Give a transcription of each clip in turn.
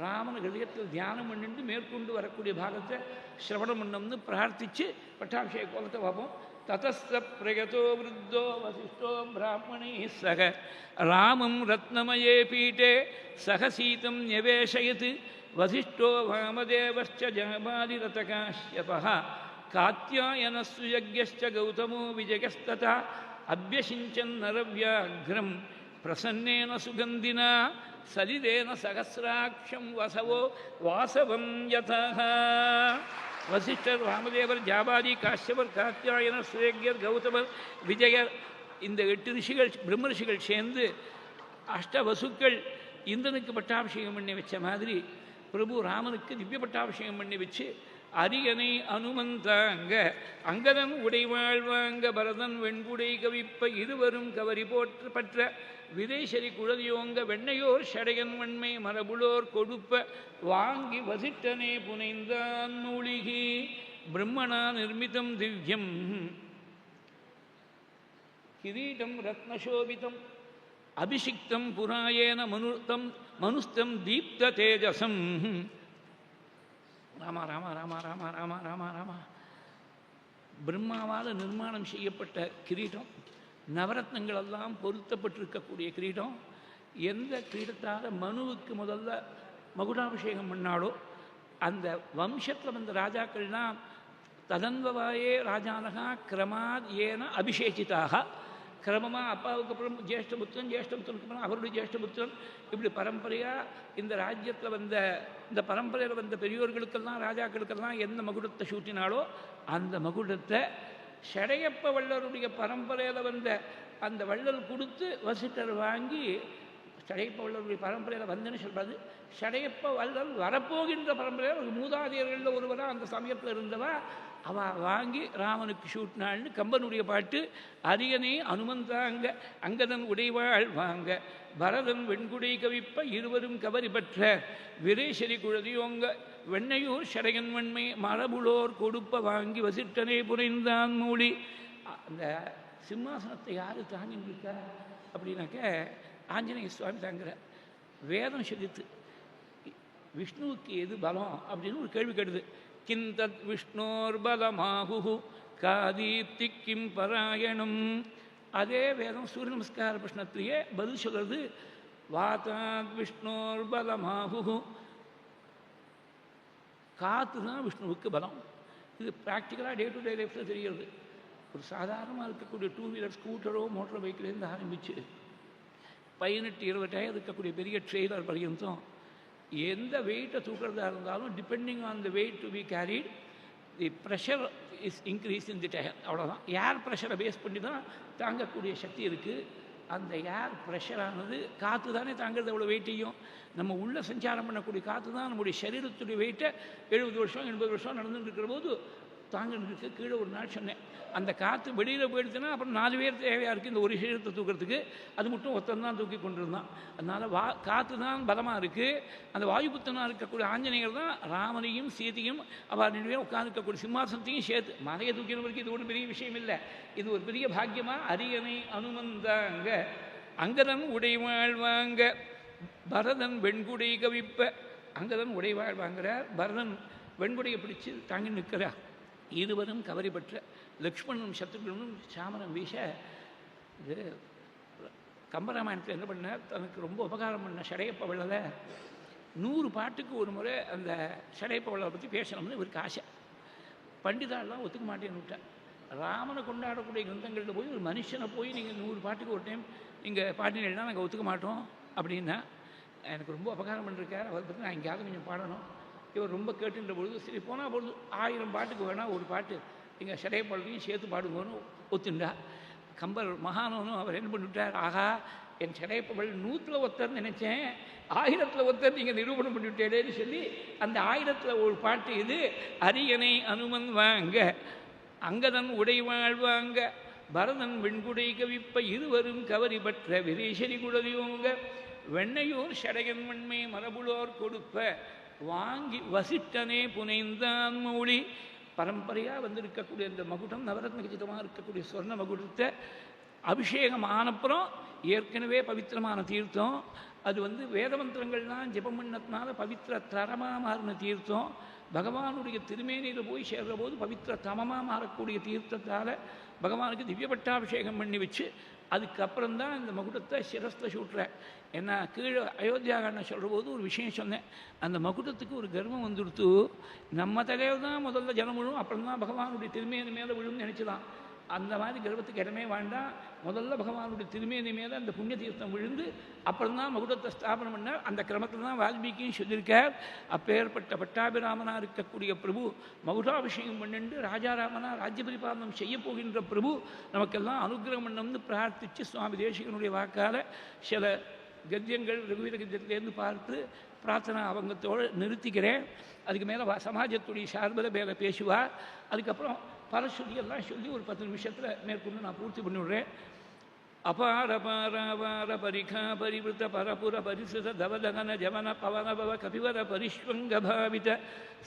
రామను ಗವಿಯತ್ತ ధ్యానం ಮಣ್ಣಿಂಡು ಮೇಲ್ಕೊಂಡು వరకుడి ಭಾಗತೆ శ్రవణం ఉండమును ప్రార్థించి ಪಟ್ಟಾಭಿಷೇಕ ಕೊಲತ తతస్థ తతస్త ప్రగతో వృద్ధో వశిష్టో బ్రాహ్మణై సహ. రామం రత్నమయే పీఠే సహ సీతం న్యవేశయత్ వశిష్టో వామదేవశ్చ జమాదిరతకాశ్యప కాత్యాయనస్సుయజ్ఞశ్చ గౌతమో విజయస్తత అభ్యషించన్నరవ్యాఘ్రం ప్రసన్నేన సుగంధినా. சலிலேன சகசிராட்சம் வசவோ வாசவம் யதா வசிஷ்டர் ராமதேவர் ஜாபாதி காஷ்யவர் காத்தியாயனர் சுயக்யர் கௌதமர் விஜயர் இந்த எட்டு ரிஷிகள் பிரம்ம ரிஷிகள் சேர்ந்து அஷ்ட வசுக்கள் இந்திரனுக்கு பட்டாபிஷேகம் பண்ணி வச்ச மாதிரி பிரபு ராமனுக்கு திவ்ய பட்டாபிஷேகம் பண்ணி வச்சு அரியணை அனுமந்தாங்க. அங்கதன் உடைவாழ்வாங்க பரதன் வெண்புடை கவிப்ப இருவரும் கவரி போற்று பற்ற விதேசரி குழதியோங்க வெண்ணையோர் ஷடையன் வன்மை மரபுளோர் கொடுப்ப வாங்கி வசிட்டனே புனைந்தான் மூலிகி பிரம்மணா நிர்மிதம் திவ்யம். கிரீடம் ரத்னசோபிதம் அபிஷிக்தம் புராயேன மனுத்தம் மனுஸ்தம் தீப்த தேஜசம் ராமா ராமா ராமா ராமா ராமா ராமா ராமா. பிரம்மாவால் நிர்மாணம் செய்யப்பட்ட கிரீடம் நவரத்னங்கள் எல்லாம் பொருத்தப்பட்டிருக்கக்கூடிய கிரீடம். எந்த கிரீடத்தால் மனுவுக்கு முதல்ல மகுடாபிஷேகம் பண்ணாலோ அந்த வம்சத்தில் வந்த ராஜாக்கள்லாம் ததன்வவாயே ராஜானகா கிரமாத் ஏன அபிஷேகித்தாக. கிரமமாக அப்பாவுக்கு அப்புறம் ஜேஷ்டபுத்திரன் ஜேஷ்டபுத்திரனுக்கு அப்புறம் அவருடைய ஜேஷ்டபுத்திரன். இப்படி பரம்பரையாக இந்த ராஜ்யத்தில் வந்த இந்த பரம்பரையில் வந்த பெரியோர்களுக்கெல்லாம் ராஜாக்களுக்கெல்லாம் எந்த மகுடத்தை சூட்டினாலோ அந்த மகுடத்தை ஷடையப்ப வள்ளருடைய பரம்பரையில் வந்த அந்த வள்ளல் கொடுத்து வசிட்டர் வாங்கி ஷடையப்ப வள்ளருடைய பரம்பரையில் வந்தேன்னு சொல்கிறது ஷடையப்ப வள்ளல் வரப்போகின்ற பரம்பரையில் ஒரு மூதாதையர்களில் ஒருவராக அந்த சமயத்தில் இருந்தவா. அவ வாங்கி ராமனுக்கு சூட்டினாள்னு கம்பனுடைய பாட்டு அரியனே அனுமந்தாங்க அங்கதன் உடைவாள் வாங்க. பரதன் வெண்குடை கவிப்ப இருவரும் கவரி பெற்ற விரேசரி குழதியோங்க வெண்ணையூர் சடையன் வெண்மை மரபுளோர் கொடுப்ப வாங்கி வசிட்டனே புரிந்தான் மூடி. அந்த சிம்மாசனத்தை யார் தாங்கிட்டு இருக்கா? அப்படின்னாக்க ஆஞ்சநேய சுவாமி தாங்கிற வேதம் சொல்லித்து விஷ்ணுவுக்கு எது பலம் அப்படின்னு ஒரு கேள்வி கேடுது கிந்தத் விஷ்ணோர் பலமாகு காதீப்தி கிம் பராயணம். அதே வேதம் சூரிய நமஸ்கார பிரஷ்னத்திலேயே பதில் சொல்கிறது வாதாத் விஷ்ணோர் பலமாகு காற்று தான் விஷ்ணுவுக்கு பலம். இது ப்ராக்டிக்கலாக டே டு டே லைஃப்பில் தெரிகிறது. ஒரு சாதாரணமாக இருக்கக்கூடிய டூ வீலர் ஸ்கூட்டரோ மோட்டர் பைக்லேருந்து ஆரம்பித்து பதினெட்டு இருபதாயிரம் இருக்கக்கூடிய பெரிய ட்ரெய்லர் பர்யந்தம் எந்த வெயிட்டை தூக்கிறதா இருந்தாலும் depending on the weight to be carried the pressure is increase in the tyre அவ்வளோதான் ஏர் ப்ரெஷரை பேஸ் பண்ணி தான் தாங்கக்கூடிய சக்தி இருக்குது அந்த ஏர் ப்ரெஷரானது காற்று தானே தாங்கிறது அவ்வளோ வெயிட்டையும் நம்ம உள்ளே சஞ்சாரம் பண்ணக்கூடிய காற்று தான் நம்முடைய சரீரத்துடைய வெயிட்டை எழுபது வருஷம் எண்பது வருஷம் நடந்துட்டு இருக்கிற போது தாங்கிட்டு கீழே ஒரு நாள் சொன்னேன். அந்த காற்று வெளியில் போயிடுச்சுன்னா அப்புறம் நாலு பேர் தேவையாக இருக்குது இந்த ஒரு சரீரத்தை தூக்கிறதுக்கு. அது மட்டும் ஒருத்தன் தான் தூக்கி கொண்டிருந்தான். அதனால் வா காற்று தான் பலமாக இருக்குது அந்த வாயுபுத்தனாக இருக்கக்கூடிய ஆஞ்சநேயர் தான் ராமனையும் சீதையும் அவர் ரெண்டு பேரும் உட்காந்துருக்கக்கூடிய சிம்மாசனத்தையும் சேர்த்து மலையை தூக்கினவருக்கு இது ஒன்றும் பெரிய விஷயம் இல்லை. இது ஒரு பெரிய பாக்கியமாக அரியணை அனுமந்தாங்க. அங்கதன் உடைவாழ்வாங்க பரதன் வெண்குடை கவிப்ப. அங்கதன் உடைவாழ்வாங்கிறார் பரதன் வெண்குடையை பிடிச்சு தாங்கி நிற்கிறார். இருவரும் கவரி பெற்ற லக்ஷ்மணனும் சத்ருகனும் சாமரம் வீச இது கம்பராமாயணத்தில் என்ன பண்ண தனக்கு ரொம்ப உபகாரம் பண்ண ஷடையப்ப நூறு பாட்டுக்கு ஒரு முறை அந்த ஷடையப்ப பற்றி பேசணும்னு இவருக்கு ஆசை. பண்டிதாலாம் ஒத்துக்க மாட்டேன்னு விட்டார். ராமனை கொண்டாடக்கூடிய கிரந்தங்களில் போய் ஒரு மனுஷனை போய் நீங்கள் நூறு பாட்டுக்கு ஒரு டைம் நீங்கள் பாட்டினா நாங்கள் ஒத்துக்க மாட்டோம் அப்படின்னா எனக்கு ரொம்ப உபகாரம் பண்ணிருக்கார். அவரை பற்றி நான் எங்கேயாவது கொஞ்சம் பாடணும். இவர் ரொம்ப கேட்டுன்ற பொழுது சரி போனால் பொழுது ஆயிரம் பாட்டுக்கு வேணால் ஒரு பாட்டு. நீங்கள் சடையப்பாளையும் சேர்த்து பாடுங்கன்னு ஒத்துண்டா. கம்பர் மகானவனும் அவர் என்ன பண்ணிவிட்டார்? ஆகா என் சடையப்பள் நூற்றில் ஒருத்தர் நினைச்சேன். ஆயிரத்தில் ஒருத்தர் நீங்கள் நிரூபணம் பண்ணிவிட்டேன்னு சொல்லி அந்த ஆயிரத்தில் ஒரு பாட்டு இது அரியணை அனுமன் வாங்க அங்கதன் உடை வாழ்வாங்க பரதன் வெண்குடை கவிப்ப இருவரும் கவரி பற்ற விரேசரி குடலியோங்க வெண்ணையோர் சடையன் மண்மை மரபுளோர் கொடுப்ப வாங்கி வசிட்டனே புனைந்தான் மௌழி பரம்பரையாக வந்திருக்கக்கூடிய இந்த மகுடம் நவரத்ன கஜிதமாக இருக்கக்கூடிய சொர்ண மகுடத்தை அபிஷேகம் ஆனப்புறம் ஏற்கனவே பவித்திரமான தீர்த்தம். அது வந்து வேத மந்திரங்கள்லாம் ஜெபம் பண்ணதுனால பவித்திர தரமாக மாறின தீர்த்தம். பகவானுடைய திருமேனியில் போய் சேர்கிற போது பவித்திர தமமாக மாறக்கூடிய தீர்த்தத்தால் பகவானுக்கு திவ்யபட்டாபிஷேகம் பண்ணி வச்சு அதுக்கப்புறம் தான் இந்த மகுடத்தை சிரஸ்தை சூட்டுறேன். ஏன்னா கீழே அயோத்தியாகாரனை சொல்கிற போது ஒரு விஷயம் சொன்னேன். அந்த மகுடத்துக்கு ஒரு கர்வம் வந்துடுத்து நம்ம தலையில் தான் முதல்ல ஜனம் விழும் அப்புறம் தான் பகவானுடைய திருமையின் மேலே விழும்னு நினச்சிதான். அந்த மாதிரி கர்வத்துக்கு இடமே வேண்டாம் முதல்ல பகவானுடைய திருமேனி மேலே அந்த புண்ணிய தீர்த்தம் விழுந்து அப்புறம் தான் மகுடத்தை ஸ்தாபனம் பண்ணார். அந்த கிரமத்தில் தான் வால்மீகியும் சொல்லியிருக்கார். அப்பேற்பட்ட பட்டாபிராமனாக இருக்கக்கூடிய பிரபு மகுடாபிஷேகம் பண்ணிண்டு ராஜாராமனா ராஜ்ய பரிபாலனம் செய்ய போகின்ற பிரபு நமக்கெல்லாம் அனுகிரகம் பண்ணம்னு பிரார்த்தித்து சுவாமி தேசிகனுடைய வாக்கால் சில கத்தியங்கள் ரகுவீர கத்தியத்திலேருந்து பார்த்து பிரார்த்தனை அவங்கத்தோடு நிறுத்திக்கிறேன். அதுக்கு மேலே சமாஜத்துடைய சார்பில் மேலே பேசுவார். அதுக்கப்புறம் பரஸ்வதி எல்லாம் சொல்லி ஒரு பத்து நிமிஷத்தில் மேற்கொண்டு நான் பூர்த்தி பண்ணிவிடுறேன். அபார பார அபார பரிகா பரிவிருத்த பரபுர பரிசுத தவதகன ஜவன பவன பவ கபிவர பரிஷ்வங்க பாவித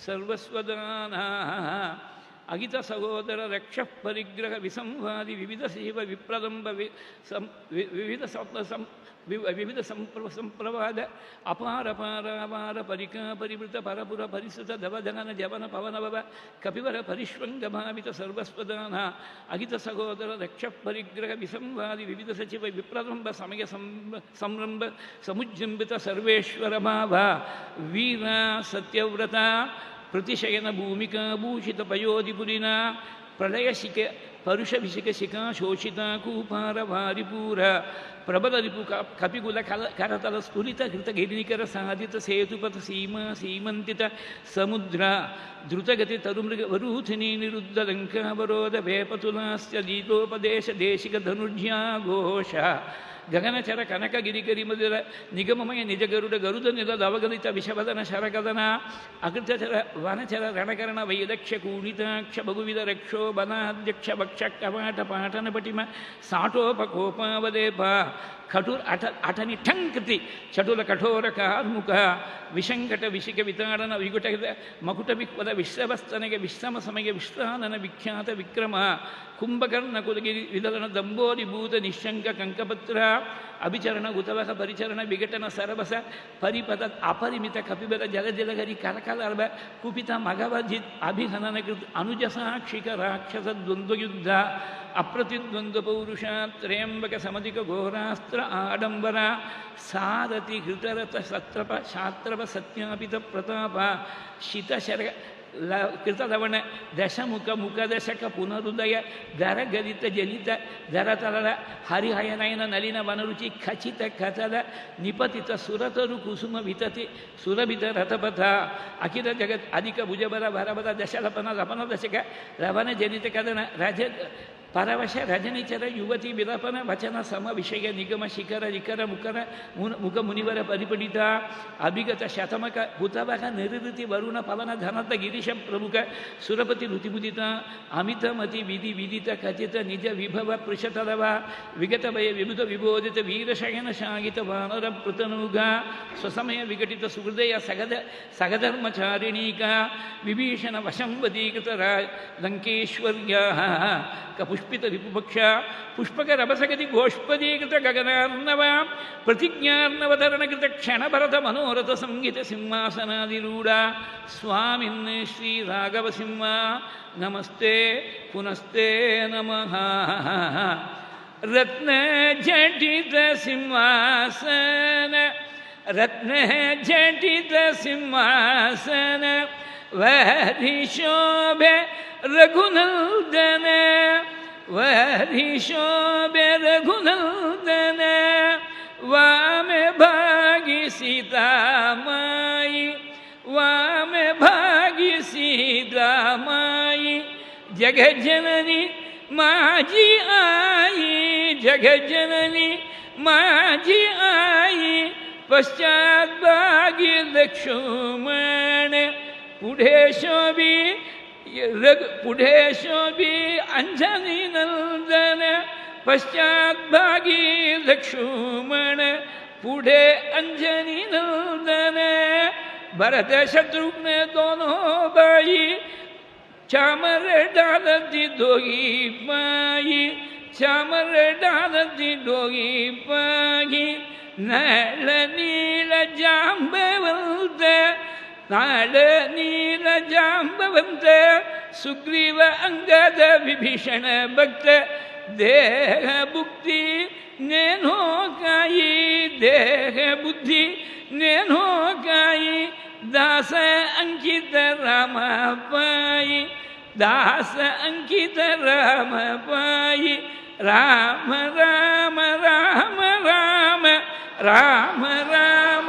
சர்வஸ்வதானா ಅಗಿತ ಸಹೋದರ ರಕ್ಷ ಪರಿಗ್ರಹ ವಿಸಂವಾದಿ ವಿವಿಧ ಸೇವ ವಿಪ್ರದಂಬ ವಿ ಸಂ ವಿವಿಧ ಸಂ ವಿವಿಧ ಸಂಪ್ರವ ಸಂಪ್ರವಾದ ಅಪಾರ ಪಾರಾವಾರ ಪರಿಕಾ ಪರಿವೃತ ಪರಪುರ ಪರಿಸುತ ದವಧನ ಜವನ ಪವನವವ ಕಪಿವರ ಪರಿಶ್ವಂಗ ಭಾವಿತ ಸರ್ವಸ್ವದಾನ ಅಗಿತ ಸಹೋದರ ರಕ್ಷ ಪರಿಗ್ರಹ ವಿಸಂವಾದಿ ವಿವಿಧ ಸಚಿವ ವಿಪ್ರದಂಬ ಸಮಯ ಸಂರಂಭ ಸಮುಜ್ಜಂಬಿತ ಸರ್ವೇಶ್ವರ ಮಾವ ವೀರ ಸತ್ಯವ್ರತ ಪ್ರತಿಶಯನ ಭೂಮಿಕಾ ಭೂಷಿತ ಪಯೋಧಿ ಪುರಿನ ಪ್ರಳಯ ಶಿಖ ಪರುಷಭಿಷಿಕ ಶಿಖಾ ಶೋಷಿತ ಕೂಪಾರ ಭಾರಿಪೂರ ಪ್ರಬಲ ರಿಪು ಕಪಿಗುಲ ಕಲ ಕರತಲ ಸ್ಫುರಿತ ಕೃತ ಗಿರಿನಿಕರ ಸಾಧಿತ ಸೇತುಪಥ ಸೀಮ ಸೀಮಂತಿತ ಸಮುದ್ರ ದ್ರುತಗತಿ ತರುಮೃಗ ವರೂಥಿನಿ ನಿರುದ್ಧ ಲಂಕಾವರೋಧ ವೇಪತುಲಾಸ್ಯ ದೀಪೋಪದೇಶ ದೇಶಿಕ ಧನುರ್ಜ್ಯಾ ಘೋಷ. ಗಗನಚರ ಕನಕ ಗಿರಿಕರಿ ಮಧುರ ನಿಗಮಮಯ ನಿಜ ಗರುಡ ನಿಲದ ಅವಗಲಿತ ವಿಷವದನ ಶರಕದನ ಅಕೃತಚರ ವನಚರ ರಣಕರಣ ವೈದಕ್ಷ ಕೂಣಿತಾಕ್ಷ ಬಗುವಿದ ರಕ್ಷೋ ಬನಾಧ್ಯಕ್ಷ ಭಕ್ಷ ಕವಾಟ ಪಾಠನ ಪಟಿಮ ಸಾಟೋಪಕೋಪಾವದೇಪ ಕಟುರ್ ಅಟ ಅಟನಿ ಠಂಕೃತಿ ಚಟುಲ ಕಠೋರ ಕಾರ್ಮುಕ ವಿಶಂಕಟ ವಿಶಿಕ ವಿತಾಡನ ವಿಗುಟ ಮಕುಟ ವಿಕ್ವದ ವಿಶ್ರವಸ್ತನೆಗೆ ವಿಶ್ರಮ ಸಮಯ ವಿಶ್ರಾನನ ವಿಖ್ಯಾತ ವಿಕ್ರಮ ಕುಂಭಕರ್ಣ ಕುಲಗಿ ವಿದಲನ ದಂಬೋರಿ ಭೂತ ನಿಶಂಕ ಕಂಕಪತ್ರ, ಅಭಿಚರಣ ಉತವಹ ಪರಿಚರಣ ವಿಘಟನ ಸರಬಸ ಪರಿಪದ ಅಪರಿಮಿತ ಕಪಿಬಲ ಜಲಜಲಗರಿ ಕರಕಲರ್ಭ, ಕುಪಿತ ಮಗವಜಿತ್ ಅಭಿಹನನ ಕೃತ್ ಅನುಜ ಸಾಕ್ಷಿಕ ರಾಕ್ಷಸ ದ್ವಂದ್ವಯುದ್ಧ, ಅಪ್ರತಿದ್ವಂದ್ವ ಪೌರುಷ, ತ್ರಯಂಬಕ ಸಮಧಿಕ ಘೋರಾಸ್ತ್ರ ಆಡಂಬರ, ಸಾರಥಿ ಹೃತರಥ ಸತ್ರಪ, ಶಾತ್ರಪ ಸತ್ಯಾಪಿತ ಪ್ರತಾಪ, ಶಿತಶರ ಲ ಕೃತಲವಣ ದಶಮುಖ ಮುಖದಶಕ ಪುನರುದಯ ದರಗಲಿತ ಜನಿತ ದರತಲದ ಹರಿಹಯನಯನ, ನಲಿನ, ವನರುಚಿ, ಖಚಿತ, ಕಥದ, ನಿಪತಿತ, ಸುರತರು, ಕುಸುಮ, ವಿತತಿ, ಸುರಭಿತ, ರಥಪಥ, ಅಖಿಲ ಜಗತ್, ಅಧಿಕ ಭುಜಬರ ಭರಬರ ದಶಲಪನ, ಲಪನ ದಶಕ, ಲವನ, ಜನಿತ, ಕದನ, ರಜ ಪರವಶ ರಜನಿಚರ ಯುವತಿ ವಿಲಪನ ವಚನ ಸಮ ವಿಷಯ ನಿಗಮ ಶಿಖರ ನಿಖರ ಮುಖರ ಮುನ ಮುಖ ಮುನಿವರ ಪರಿಪಡಿತ ಅಭಿಗತ ಶತಮಕ ಹುತವಹ ನಿರುತಿ ವರುಣ ಪವನ ಧನತ ಗಿರೀಶ ಪ್ರಮುಖ ಸುರಪತಿ ಋತಿಮುದಿತ ಅಮಿತ ಮತಿ ವಿಧಿ ವಿದಿತ ಖಚಿತ ನಿಜ ವಿಭವ ಪೃಷತಲವ ವಿಗತ ಭಯ ವಿಮುತ ವಿಬೋಧಿತ ವೀರಶಯನ ಶಾಗಿತ ವಾನರ ಪೃತನೂಗ ಸ್ವಸಮಯ ವಿಘಟಿತ ಸುಹೃದಯ ಸಗದ ಸಗಧರ್ಮಚಾರಿಣೀಕ ವಿಭೀಷಣ ವಶಂವದೀಕೃತ ರಾ ಲಂಕೇಶ್ವರ್ಯ ಕಪುಷ್ಪಿತ ರಿಪುಪಕ್ಷ ಪುಷ್ಪಕ ರಭಸಗತಿ ಗೋಷ್ಪದೀಕೃತ ಗಗನಾರ್ಣವ ಪ್ರತಿಜ್ಞಾರ್ಣವತರಣಕೃತ ಕ್ಷಣಭರತ ಮನೋರಥ ಸಂಗೀತ ಸಿಂಹಾಸನಾದಿರೂಢ ಸ್ವಾಮಿನ್ ಶ್ರೀ ರಾಘವ ಸಿಂಹ ನಮಸ್ತೆ ಪುನಸ್ತೆ ನಮಃ ರತ್ನ ಜಟಿತ ಸಿಂಹಾಸನ ರತ್ನ वरिशो बेरघुनंदन वाम भागी सीता माई वाम भागी सीता माई जग जननी माजी आई जग जननी माझी आई पश्चात भागी लक्ष्मण, पुढे शोभी ರಘು ಪುಢೇಶೋಭಿ ಅಂಜನಿ ನಂದನ ಪಶ್ಚಾತ್ಭಾಗಿ ಲಕ್ಷ್ಮಣ ಪುಢೆ ಅಂಜನಿ ನಂದನ ಭರತ ಶತ್ರುಘ್ನ ದೋನೋ ಬಾಯಿ ಚಾಮರ ಡಾಲದಿ ದೋಗಿ ಪಾಯಿ ಚಾಮರ ಡಾಲದಿ ದೋಗಿ ಪಾಯಿ ನಳ ನೀಳ ಜಾಂಬವಂತ ನಾಳ ನೀಲ ಜಾಂಬವಂತ ಸುಗ್ರೀವ ಅಂಗದ ವಿಭೀಷಣ ಭಕ್ತ ದೇಹ ಬುಕ್ತಿ ನೇನೋ ಕಾಯಿ ದೇಹ ಬುದ್ಧಿ ನೇನೋ ಕಾಯಿ ದಾಸ ಅಂಕಿತ ರಾಮ ಪಾಯಿ ದಾಸ ಅಂಕಿತ ರಾಮ ಪಾಯಿ ರಾಮ ರಾಮ ರಾಮ ರಾಮ ರಾಮ ರಾಮ ರಾಮ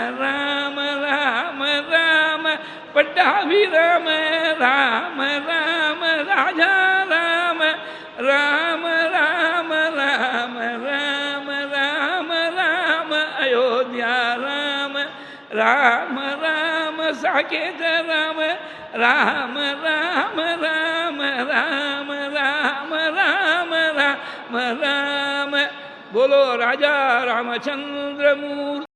राधे राम राम राम राजा राम राम राम राम राम राम राम अयोध्या राम राम राम साकेत राम राम राम राम राम राम राम राम राम बोलो राजा रामचंद्र मूर्ति